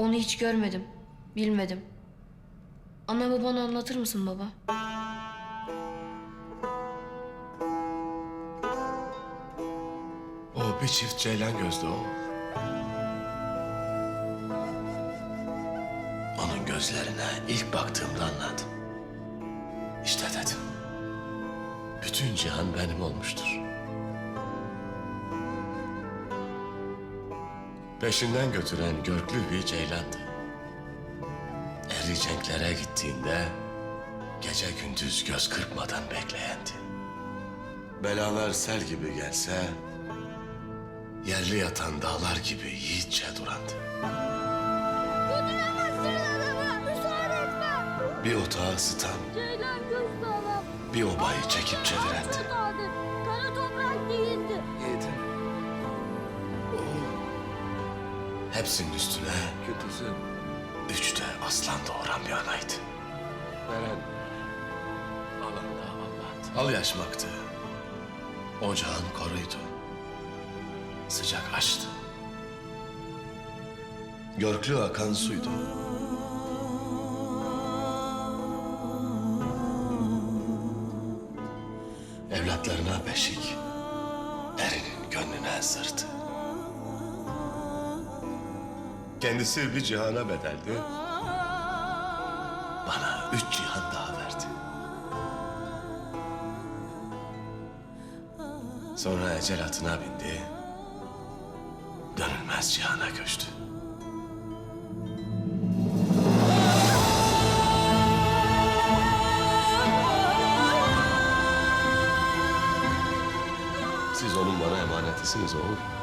Onu hiç görmedim. Bilmedim. Ana babana anlatır mısın baba? O bir çift ceylan gözlü o. Onun gözlerine ilk baktığımda anladım. İşte dedim. Bütün cihan benim olmuştur. Peşinden götüren görklü bir ceylandı. Eri cenklere gittiğinde gece gündüz göz kırpmadan bekleyendi. Belalar sel gibi gelse yerli yatan dağlar gibi yiğitçe durandı. Bir otağı ısıtan, bir obayı çekip çevirendi. Hepsinin üstüne Kötüsü üç de aslan doğuran bir anaydı. veren alanda Allah'tı. Al yaşmaktı. Ocağın koruydu. Sıcak açtı. Görklü akan suydu. Evlatlarına beşik, erinin gönlüne sırtı. Kendisi bir cihana bedeldi. Bana üç cihan daha verdi. Sonra ecel atına bindi. Dönülmez cihana göçtü. Siz onun bana emanetisiniz oğul.